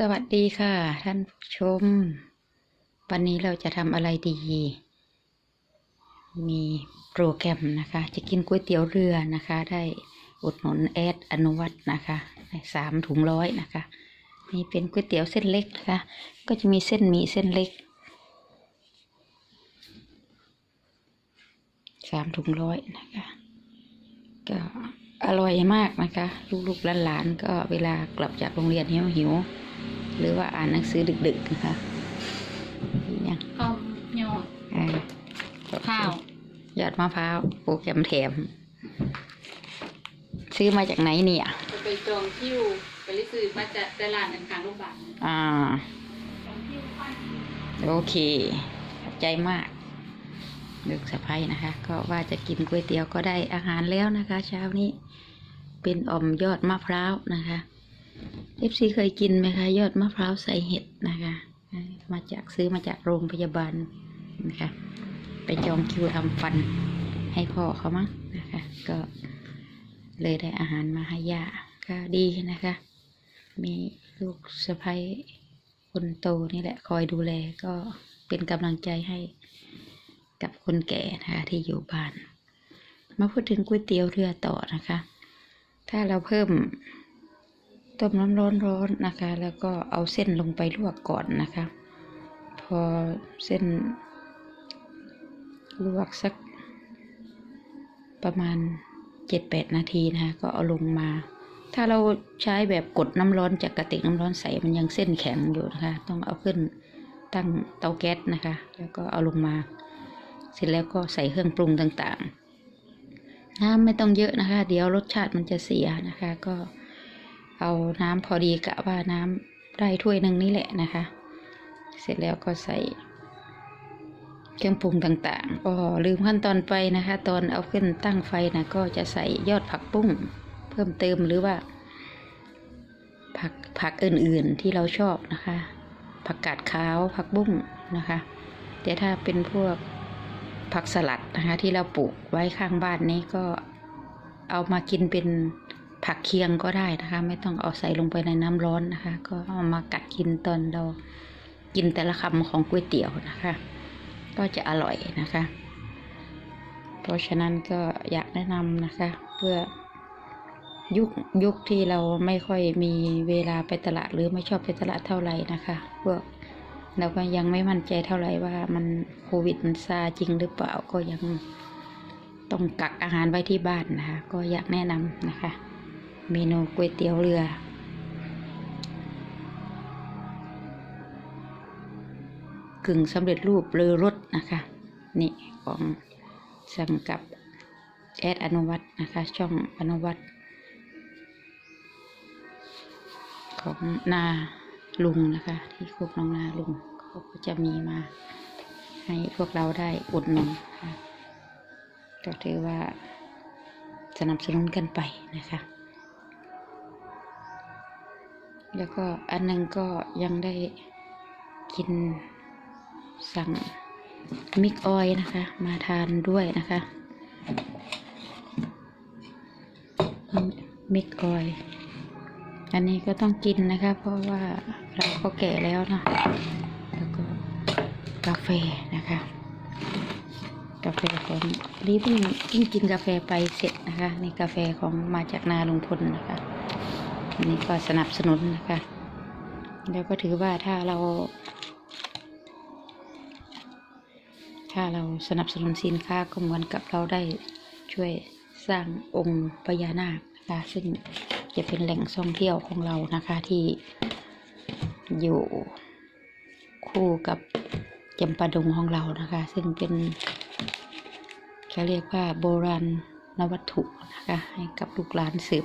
สวัสดีค่ะ ท่านผู้ชม วันนี้เราจะทำอะไรดี มีโปรแกรมนะคะ จะกินก๋วยเตี๋ยวเรือนะคะ ได้อุดหนุนแอดอนุวัตนะคะสามถุงร้อยนะคะ นี่เป็นก๋วยเตี๋ยวเส้นเล็กนะคะ ก็จะมีเส้นหมี่เส้นเล็กสามถุงร้อยนะคะ ก็อร่อยมากนะคะ ลูกๆหลานๆก็เวลากลับจากโรงเรียนหิวหิว หรือว่าอ่านหนังสือดึกๆนะคะนี่ยังข้าวเหนียวอ่าข้าวหยอดมะพร้าวโปรแกรมแถมซื้อมาจากไหนเนี่ยจะไปจองคิวไปรีซื้อมาจากตลาดอันกลางโรงพยาบาลอ่าจองคิวปั้นโอเคขอบใจมากลูกสะพ้ยนะคะ ก็ว่าจะกินก๋วยเตี๋ยวก็ได้อาหารแล้วนะคะ เช้านี้เป็นอ่อมยอดมะพร้าวนะคะ เอฟซีเคยกินไหมคะยอดมะพร้าวใส่เห็ดนะคะ มาจากซื้อมาจากโรงพยาบาลนะคะ ไปจองคิวทำฟันให้พ่อเขามั้งนะคะ ก็เลยได้อาหารมาให้ย่าก็ดีนะคะ มีลูกสะพ้ยคนโตนี่แหละคอยดูแลก็เป็นกำลังใจให้กับคนแก่นะคะที่อยู่บ้าน มาพูดถึงก๋วยเตี๋ยวเรือต่อนะคะ ถ้าเราเพิ่ม ต้มน้ำร้อนร้อนๆนะคะ แล้วก็เอาเส้นลงไปลวกก่อนนะคะ พอเส้นลวกสักประมาณเจ็ดแปดนาทีนะคะ ก็เอาลงมา ถ้าเราใช้แบบกดน้ำร้อนจากกระติกน้ำร้อนใส่มันยังเส้นแข็งอยู่นะคะ ต้องเอาขึ้นตั้งเตาแก๊สนะคะ แล้วก็เอาลงมา เสร็จแล้วก็ใส่เครื่องปรุงต่างๆน้ำไม่ต้องเยอะนะคะ เดี๋ยวรสชาติมันจะเสียนะคะ ก็ เอาน้ำพอดีกะว่าน้ำได้ถ้วยหนึ่งนี่แหละนะคะ เสร็จแล้วก็ใส่ เครื่องปรุงต่างๆก็ลืมขั้นตอนไปนะคะ ตอนเอาขึ้นตั้งไฟนะก็จะใส่ยอดผักบุ้งเพิ่มเติมหรือว่า ผักผักอื่นๆที่เราชอบนะคะ ผักกาดขาวผักบุ้งนะคะแต่ถ้าเป็นพวกผักสลัดนะคะ ที่เราปลูกไว้ข้างบ้านนี้ก็เอามากินเป็น ผักเคียงก็ได้นะคะ ไม่ต้องเอาใส่ลงไปในน้ำร้อนนะคะ ก็เอามากัดกินตอนเรากินแต่ละคำของก๋วยเตี๋ยวนะคะ ก็จะอร่อยนะคะ เพราะฉะนั้นก็อยากแนะนำนะคะ เพื่อยุคยุคที่เราไม่ค่อยมีเวลาไปตลาดหรือไม่ชอบไปตลาดเท่าไหร่นะคะพวกเราก็ยังไม่มั่นใจเท่าไหร่ว่ามันโควิดมันซาจริงหรือเปล่าก็ยังต้องกักอาหารไว้ที่บ้านนะคะ ก็อยากแนะนำนะคะ เมนูก๋วยเตี๋ยวเรือกึ่งสำเร็จรูปเรือรสนะคะ นี่ของสั่งกับแอดอนุวัตนะคะ ช่องอนุวัตของนาลุงนะคะ ที่โคกน้องนาลุงเขาก็จะมีมา ให้พวกเราได้อุดหนุนค่ะก็ถือว่าสนับสนุนกันไปนะคะ แล้วก็อันนึงก็ยังได้กินสั่งมิกออยนะคะ มาทานด้วยนะคะมิกออยอันนี้ก็ต้องกินนะคะ เพราะว่าเราก็แก่แล้วเนาะแล้วก็กาแฟนะคะ กาแฟของรีบเพิ่งเพิ่งกินกาแฟไปเสร็จนะคะในกาแฟของมาจากนาลุงพลนะคะ อันนี้ก็สนับสนุนนะคะ แล้วก็ถือว่าถ้าเรา ถ้าเราสนับสนุนสินค้าก็เหมือนกับเราได้ช่วยสร้างองค์พญานาคนะคะซึ่งจะเป็นแหล่งท่องเที่ยวของเรานะคะที่อยู่คู่กับจำปาดงของเรานะคะ ซึ่งเป็นเขาเรียกว่าโบราณนวัตถุนะคะ ให้กับลูกหลานสืบ